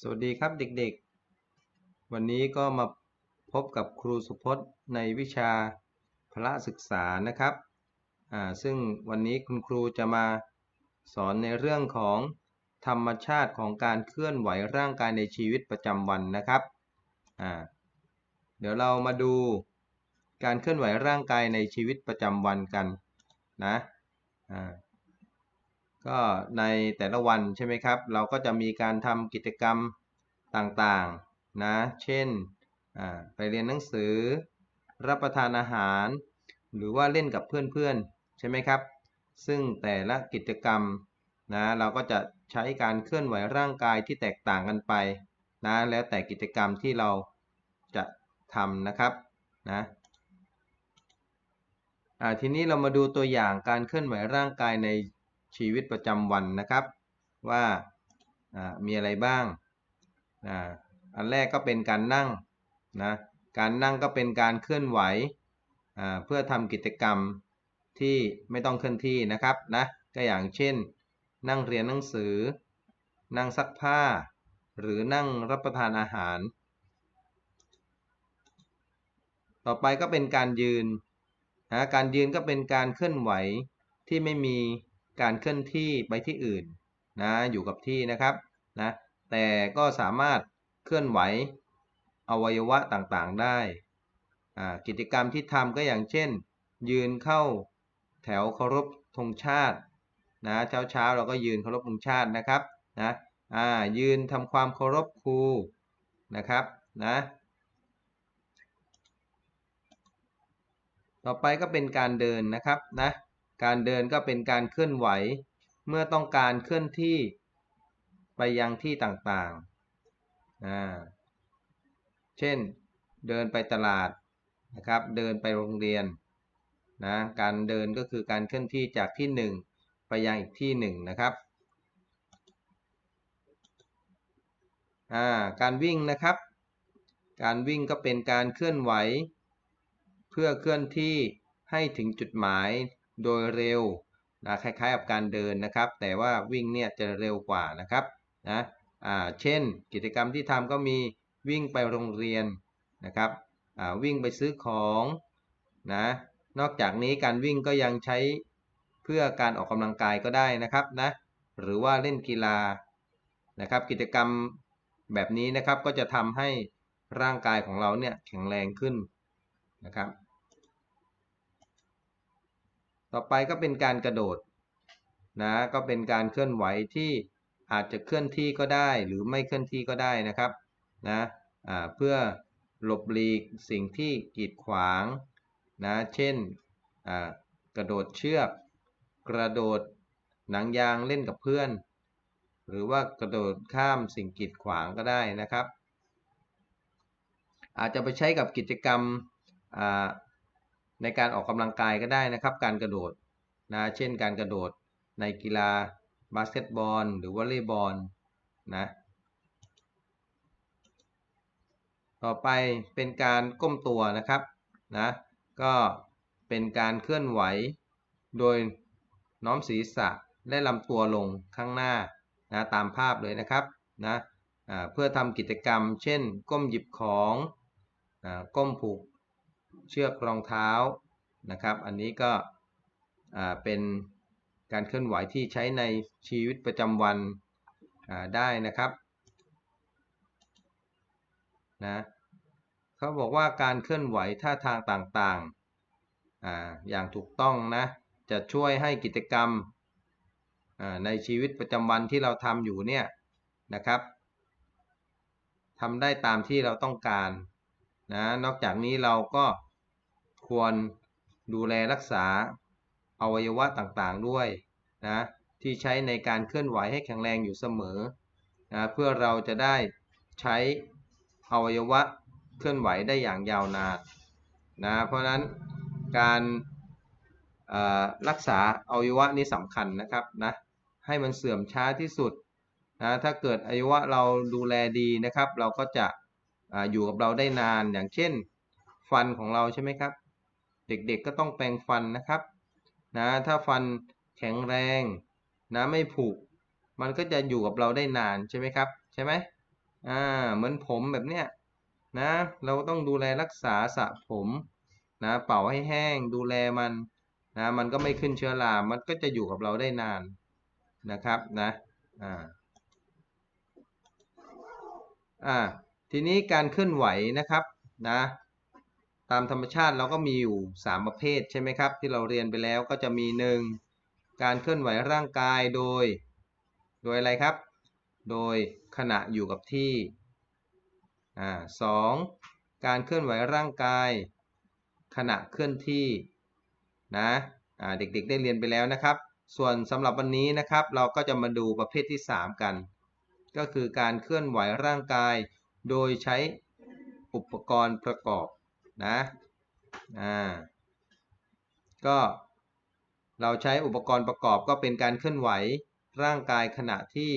สวัสดีครับเด็กๆ วันนี้ก็มาพบกับครูสุพจน์ในวิชาพละศึกษานะครับอ่าซึ่งวันนี้คุณครูจะมาสอนในเรื่องของธรรมชาติของการเคลื่อนไหวร่างกายในชีวิตประจำวันนะครับอ่าเดี๋ยวเรามาดูการเคลื่อนไหวร่างกายในชีวิตประจำวันกันนะอ่า ก็ในแต่ละวันใช่ไหมครับ เราก็จะมีการทำกิจกรรมต่างๆนะ เช่นไปเรียนหนังสือ รับประทานอาหาร หรือว่าเล่นกับเพื่อนๆ ใช่ไหมครับ ซึ่งแต่ละกิจกรรมนะเราก็จะใช้การเคลื่อนไหวร่างกายที่แตกต่างกันไปนะแล้วแต่กิจกรรมที่เราจะทำนะครับนะทีนี้เรามาดูตัวอย่างการเคลื่อนไหวร่างกายใน ชีวิตประจำวันนะครับ ว่ามีอะไรบ้างอันแรกก็เป็นการนั่งนะการนั่งก็เป็นการเคลื่อนไหวเพื่อทำกิจกรรมที่ไม่ต้องเคลื่อนที่นะครับนะก็อย่างเช่น นั่งเรียนหนังสือ นั่งซักผ้า หรือนั่งรับประทานอาหาร ต่อไปก็เป็นการยืนนะการยืนก็เป็นการเคลื่อนไหวที่ไม่มี การเคลื่อนที่ไปที่อื่นนะอยู่กับที่นะครับนะแต่ก็สามารถเคลื่อนไหวอวัยวะต่างๆได้กิจกรรมที่ทำก็อย่างเช่น ยืนเข้าแถวเคารพธงชาตินะเช้าเช้าเราก็ยืนเคารพธงชาตินะครับนะยืนทำความเคารพครูนะครับนะต่อไปก็เป็นการเดินนะครับนะ การเดินก็เป็นการเคลื่อนไหว เมื่อต้องการเคลื่อนที่ไปยังที่ต่างๆเช่น เดินไปตลาดนะครับ เดินไปโรงเรียนนะการเดินก็คือการเคลื่อนที่จากที่หนึ่งไปยังอีกที่หนึ่งนะครับการวิ่งนะครับ การวิ่งก็เป็นการเคลื่อนไหว เพื่อเคลื่อนที่ให้ถึงจุดหมาย โดยเร็วนะคล้ายๆกับการเดินนะครับ แต่ว่าวิ่งเนี่ยจะเร็วกว่านะครับนะอ่าเช่นกิจกรรมที่ทำก็มีวิ่งไปโรงเรียนนะครับอ่าวิ่งไปซื้อของนะนอกจากนี้การวิ่งก็ยังใช้เพื่อการออกกำลังกายก็ได้นะครับนะหรือว่าเล่นกีฬานะครับ กิจกรรมแบบนี้นะครับก็จะทำให้ร่างกายของเราเนี่ยแข็งแรงขึ้นนะครับ ต่อไปก็เป็นการกระโดดนะก็เป็นการเคลื่อนไหวที่อาจจะเคลื่อนที่ก็ได้หรือไม่เคลื่อนที่ก็ได้นะครับนะเพื่อหลบหลีกสิ่งที่กีดขวางนะเช่นกระโดดเชือก กระโดดหนังยางเล่นกับเพื่อน หรือว่ากระโดดข้ามสิ่งกีดขวางก็ได้นะครับ อาจจะไปใช้กับกิจกรรม ในการออกกำลังกายก็ได้นะครับ การกระโดดนะเช่นการกระโดดในกีฬาบาสเกตบอล หรือวอลเลย์บอลนะต่อไปเป็นการก้มตัวนะครับนะก็เป็นการเคลื่อนไหวโดยน้อมศีรษะและลำตัวลงข้างหน้านะตามภาพเลยนะครับนะเพื่อทำกิจกรรม เช่น ก้มหยิบของก้มผูก เชือกรองเท้านะครับ อันนี้ก็เป็นการเคลื่อนไหวที่ใช้ในชีวิตประจำวันได้นะครับนะเขาบอกว่าการเคลื่อนไหวท่าทางต่างๆออย่างถูกต้องนะจะช่วยให้กิจกรรมในชีวิตประจำวันที่เราทำอยู่เนี่ยนะครับทำได้ตามที่เราต้องการ นะนอกจากนี้เราก็ควรดูแลรักษาอวัยวะต่างๆด้วยนะที่ใช้ในการเคลื่อนไหวให้แข็งแรงอยู่เสมอนะเพื่อเราจะได้ใช้อวัยวะเคลื่อนไหวได้อย่างยาวนานนะเพราะนั้นการรักษาอวัยวะนี้สำคัญนะครับนะให้มันเสื่อมช้าที่สุดนะถ้าเกิดอวัยวะเราดูแลดีนะครับ เราก็จะ ออยู่กับเราได้นานอย่างเช่น ฟันของเราใช่ไหมครับ เด็กๆก็ต้องแปรงฟันนะครับนะถ้าฟันแข็งแรงนะไม่ผุมันก็จะอยู่กับเราได้นานใช่ไหมครับ ใช่ไหมอ่าเหมือนผมแบบเนี้ยนะเราต้องดูแลรักษาสระผมนะเป่าให้แห้งดูแลมันนะมันก็ไม่ขึ้นเชื้อรา มันก็จะอยู่กับเราได้นานนะครับนะอ่าอ่า ทีนี้การเคลื่อนไหวนะครับนะตามธรรมชาติเราก็มีอยู่ 3 ประเภทใช่ไหมครับ ที่เราเรียนไปแล้วก็จะมี 1. การเคลื่อนไหวร่างกายโดย โดยอะไรครับ โดยขณะอยู่กับที่อ่าสองการเคลื่อนไหวร่างกาย ขณะเคลื่อนที่นะอ่าเด็กๆได้เรียนไปแล้วนะครับ ส่วนสำหรับวันนี้นะครับ เราก็จะมาดูประเภทที่ 3 กัน ก็คือการเคลื่อนไหวร่างกาย โดยใช้อุปกรณ์ประกอบนะอ่าก็เราใช้อุปกรณ์ประกอบก็เป็นการเคลื่อนไหวร่างกายขณะที่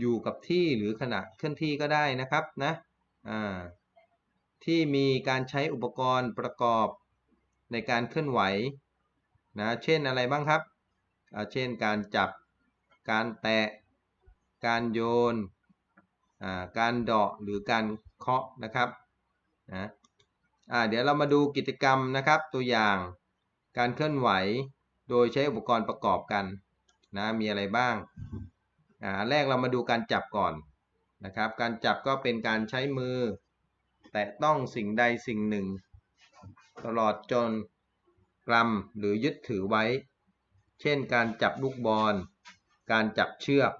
อยู่กับที่หรือขณะเคลื่อนที่ก็ได้นะครับนะอ่าที่มีการใช้อุปกรณ์ประกอบในการเคลื่อนไหวนะเช่นอะไรบ้างครับ เช่นการจับ การแตะ การโยน การเดาะหรือการเคาะนะครับนะเดี๋ยวเรามาดูกิจกรรมนะครับ ตัวอย่างการเคลื่อนไหวโดยใช้อุปกรณ์ประกอบกันนะมีอะไรบ้างอ่าแรกเรามาดูการจับก่อนนะครับ การจับก็เป็นการใช้มือ แตะต้องสิ่งใดสิ่งหนึ่ง ตลอดจนกลัมหรือยึดถือไว้ เช่นการจับลูกบอล การจับเชือก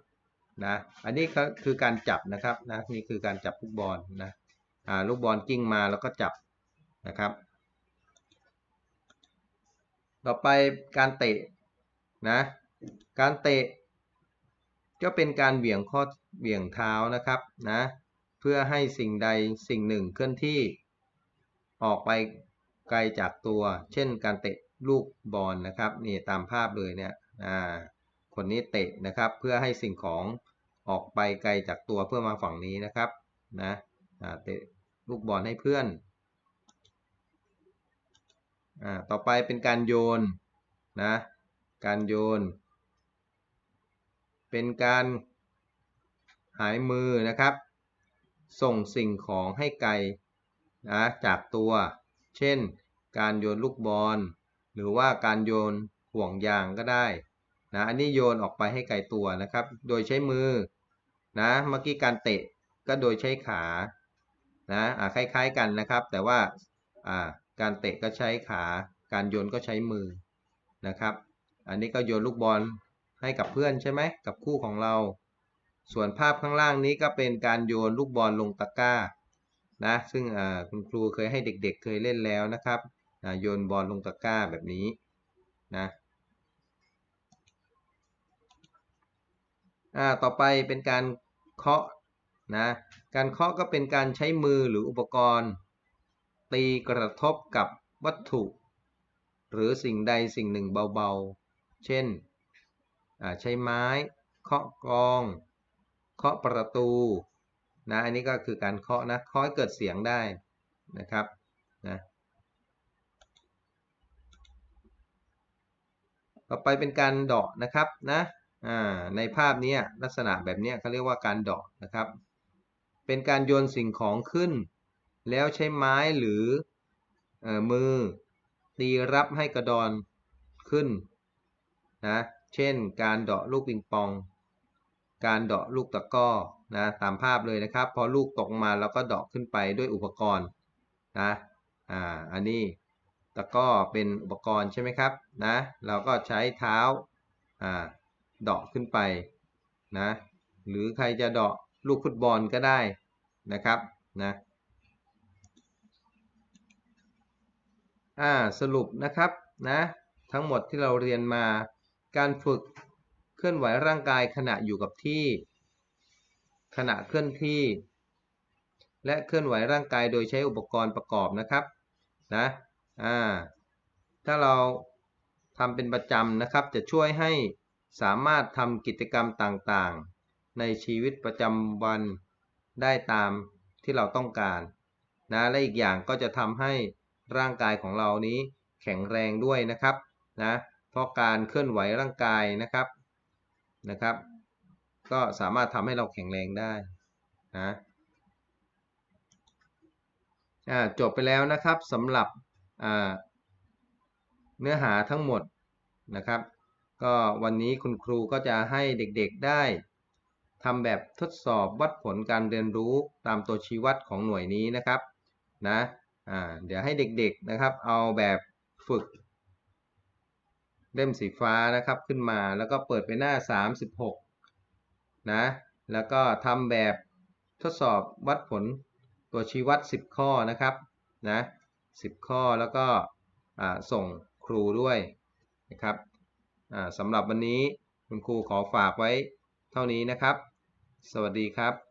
นะอันนี้ก็คือการจับนะครับนะนี่คือการจับลูกบอลนะอ่าลูกบอลกิ้งมาแล้วก็จับนะครับ ต่อไปการเตะนะการเตะก็เป็นการเบี่ยงข้อเบี่ยงเท้านะครับนะเพื่อให้สิ่งใดสิ่งหนึ่งเคลื่อนที่ออกไปไกลจากตัว เช่นการเตะลูกบอลนะครับนี่ตามภาพเลยเนี่ยอ่าคนนี้เตะนะครับเพื่อให้สิ่งของ ออกไปไกลจากตัวเพื่อมาฝั่งนี้นะครับนะเตะลูกบอลให้เพื่อนอต่อไปเป็นการโยนนะการโยน เป็นการหายมือนะครับ ส่งสิ่งของให้ไกลนะจากตัว เช่น การโยนลูกบอล หรือว่าการโยนห่วงยางก็ได้นะอันนี้โยนออกไปให้ไกลตัวนะครับ โดยใช้มือ นะเมื่อกี้การเตะก็โดยใช้ขานะอ่าคล้ายๆกันนะครับ แต่ว่าอ่าการเตะก็ใช้ขา การโยนก็ใช้มือนะครับ อันนี้ก็โยนลูกบอลให้กับเพื่อนใช่ไหมกับคู่ของเรา ส่วนภาพข้างล่างนี้ก็เป็นการโยนลูกบอลลงตะกร้านะซึ่งคุณครูเคยให้เด็กๆเเคยเล่นแล้วนะครับโยนบอลลงตะกร้าแบบนี้นะต่อไปเป็นการ เคาะนะการเคาะก็เป็นการใช้มือหรืออุปกรณ์ ตีกระทบกับวัตถุ หรือสิ่งใดสิ่งหนึ่งเบาๆ เช่นใช้ไม้ เคาะกรอง เคาะประตูนะอันนี้ก็คือการเคาะนะเคาะให้เกิดเสียงได้นะครับนะต่อไปเป็นการเดาะนะครับนะ ในภาพนี้ลักษณะแบบนี้เขาเรียกว่าการดาะนะครับ เป็นการโยนสิ่งของขึ้น แล้วใช้ไม้หรืออมือตีรับให้กระดอนขึ้นนะเช่น การเดาะลูกปิงปอง การเดาะลูกตะก้อนะตามภาพเลยนะครับ พอลูกตกมาเราก็เดาะขึ้นไปด้วยอุปกรณ์นะอ่าอันนี้ตะก้อเป็นอุปกรณ์ใช่ไหมครับนะเราก็ใช้เท้าอ่า เดาะขึ้นไปนะหรือใครจะเดาะลูกฟุตบอลก็ได้นะครับนะอ่าสรุปนะครับนะทั้งหมดที่เราเรียนมาการฝึกเคลื่อนไหวร่างกายขณะอยู่กับที่ ขณะเคลื่อนที่ และเคลื่อนไหวร่างกายโดยใช้อุปกรณ์ประกอบนะครับนะอ่าถ้าเราทำเป็นประจำนะครับจะช่วยให้ สามารถทำกิจกรรมต่างๆ ในชีวิตประจำวันได้ตามที่เราต้องการนะและอีกอย่างก็จะทำให้ร่างกายของเรานี้แข็งแรงด้วยนะครับนะเพราะการเคลื่อนไหวร่างกายนะครับนะครับ ก็สามารถทำให้เราแข็งแรงได้นะจบไปแล้วนะครับสำหรับเนื้อหาทั้งหมดนะครับ ก็วันนี้คุณครูก็จะให้เด็กๆได้ทำแบบทดสอบวัดผลการเรียนรู้ตามตัวชี้วัดของหน่วยนี้นะครับนะอ่าเดี๋ยวให้เด็กๆนะครับ เอาแบบฝึก เล่มสีฟ้านะครับขึ้นมาแล้วก็เปิดไปหน้า 36นะแล้วก็ทำแบบทดสอบวัดผลตัวชี้วัด 10 ข้อนะครับนะ10 ข้อแล้วก็ส่งครูด้วยนะครับ สำหรับวันนี้คุณครูขอฝากไว้เท่านี้นะครับ สวัสดีครับ